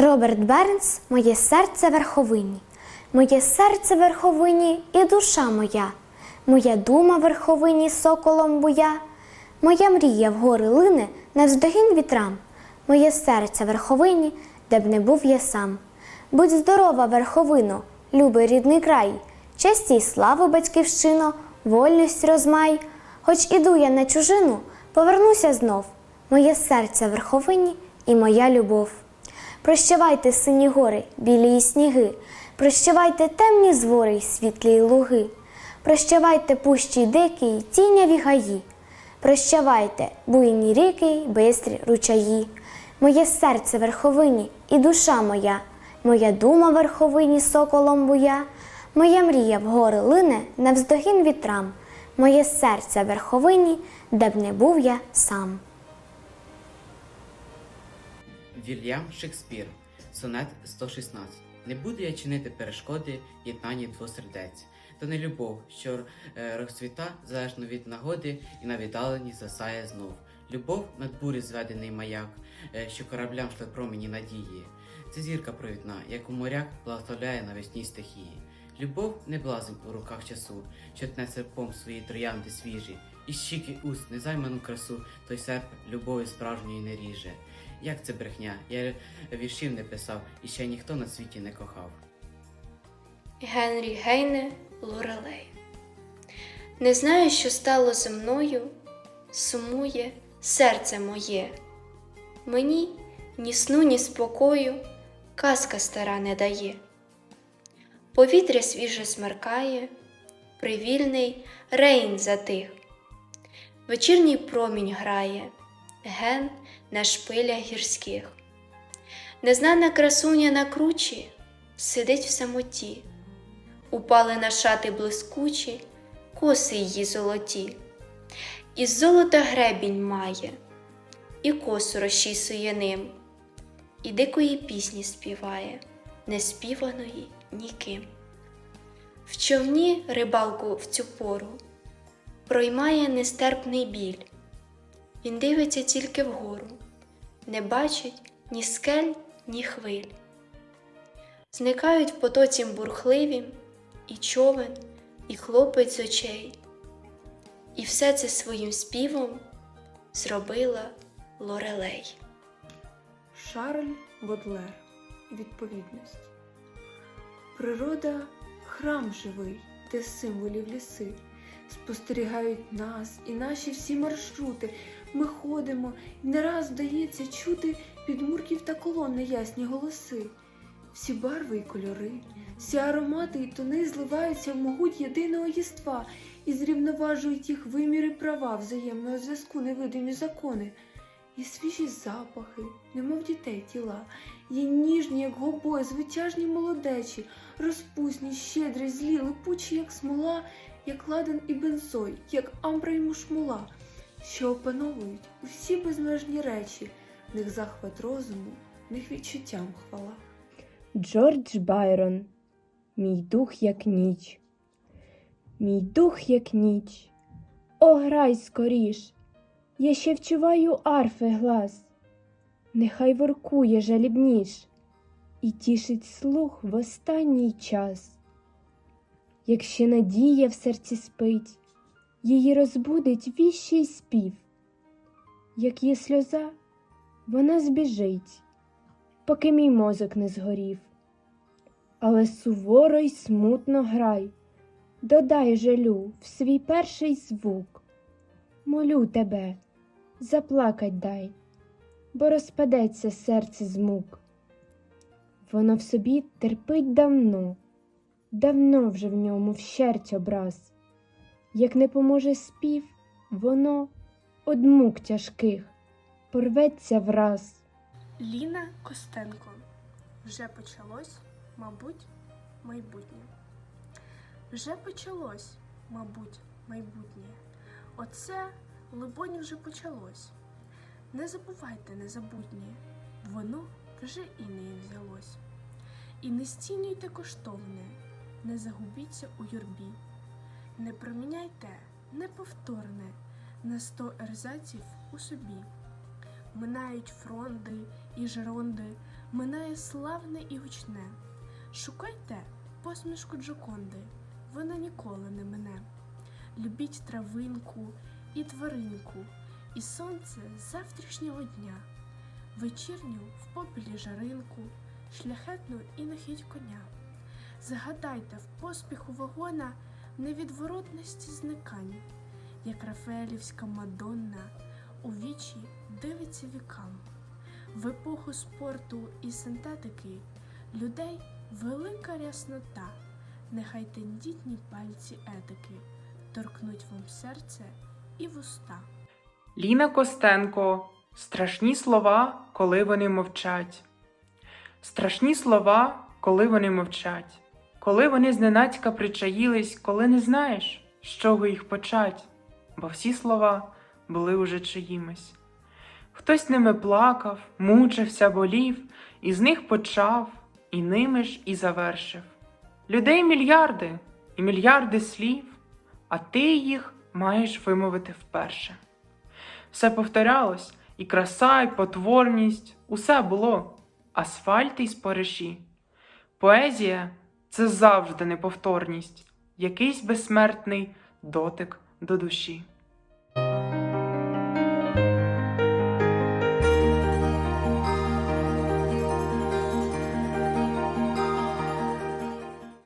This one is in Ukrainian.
Роберт Бернс Моє серце верховині. Моє серце верховині і душа моя. Моя дума верховині соколом буя. Моя мрія вгори лине навздогін вітрам. Моє серце верховині, де б не був я сам. Будь здорова, верховино, любий рідний край, честі й слави батьківщино, вольність розмай. Хоч іду я на чужину, повернуся знов. Моє серце верховині і моя любов. Прощавайте, сині гори, білі й сніги, прощавайте темні звори й світлі й луги, прощавайте пущі дикі й тіняві гаї, прощавайте, буйні ріки й бистрі ручаї. Моє серце верховині і душа моя, моя дума верховині соколом буя, моя мрія вгори лине навздогін вітрам, моє серце верховині, де б не був я сам. Вільям Шекспір, сонет 116. Не буду я чинити перешкоди єднанні двох сердець. То не любов, що е, розцвіта залежно від нагоди і на віддаленні засає знов. Любов над бурі зведений маяк, е, що кораблям шле промені надії. Це зірка провідна, як у моряк благословляє навесні стихії. Любов не блазень у руках часу, що тне серпом свої троянди свіжі, і щіки уст незайману красу, той серп любові справжньої не ріже. Як це брехня? Я віршів не писав, і ще ніхто на світі не кохав. Генрі Гейне Лорелей. Не знаю, що стало зі мною, сумує серце моє. Мені ні сну, ні спокою казка стара не дає. Повітря свіже смеркає, привільний рейн затих. Вечірній промінь грає, ген на шпилях гірських. Незнана красуня на кручі сидить в самоті. Упали на шати блискучі, коси її золоті. Із золота гребінь має, і косу розчісує ним, і дикої пісні співає, не співаної ніким. В човні рибалку в цю пору проймає нестерпний біль. Він дивиться тільки вгору, не бачить ні скель, ні хвиль. Зникають в потоці бурхливім і човен, і хлопець з очей. І все це своїм співом зробила Лорелей. Шарль Бодлер. Відповідність. Природа храм живий, де символів ліси. Спостерігають нас і наші всі маршрути. Ми ходимо, і не раз вдається чути підмурків та колон неясні голоси. Всі барви й кольори, всі аромати й тони зливаються в могуть єдиного єства і зрівноважують їх виміри права взаємного зв'язку невидимі закони. Є свіжі запахи, немов дітей тіла, є ніжні, як гобої, звитяжні молодечі, розпусні, щедрі, злі, липучі, як смола, як ладан і бензой, як амбра й мушмула, що опановують усі безмежні речі, в них захват розуму, в них відчуттям хвала. Джордж Байрон, мій дух як ніч. Мій дух як ніч. О, грай скоріш. Я ще вчуваю арфи глас. Нехай воркує жалібніш і тішить слух в останній час. Якщо надія в серці спить, її розбудить віщий спів. Як є сльоза, вона збіжить, поки мій мозок не згорів. Але суворо й смутно грай, додай жалю в свій перший звук. Молю тебе, заплакать дай, бо розпадеться серце з мук. Воно в собі терпить давно, давно вже в ньому вщерть образ. Як не поможе спів, воно од мук тяжких порветься враз. Ліна Костенко. Вже почалось, мабуть, майбутнє. Вже почалось, мабуть, майбутнє. Оце, либонь, вже почалось. Не забувайте незабутнє, воно вже і не взялось. І не стінюйте коштовне, не загубіться у юрбі, не проміняйте неповторне на сто ерзаців у собі. минають фронди і жеронди, минає славне і гучне. Шукайте посмішку Джоконди, вона ніколи не мине. Любіть травинку і тваринку, і сонце завтрашнього дня, вечірню в попелі жаринку, шляхетну і нахідь коня. Загадайте в поспіху вагона невідворотності зникань, як Рафаелівська Мадонна у вічі дивиться вікам. В епоху спорту і синтетики людей велика ряснота, нехай тендітні пальці етики торкнуть вам серце і вуста. Ліна Костенко. Страшні слова, коли вони мовчать. Страшні слова, коли вони мовчать. Коли вони зненацька причаїлись, коли не знаєш, з чого їх почать, бо всі слова були уже чиїмись. Хтось ними плакав, мучився, болів, і з них почав, і ними ж і завершив. Людей мільярди і мільярди слів, а ти їх маєш вимовити вперше. Все повторялось, і краса, і потворність, усе було, асфальт і спориші. Поезія це завжди неповторність, якийсь безсмертний дотик до душі.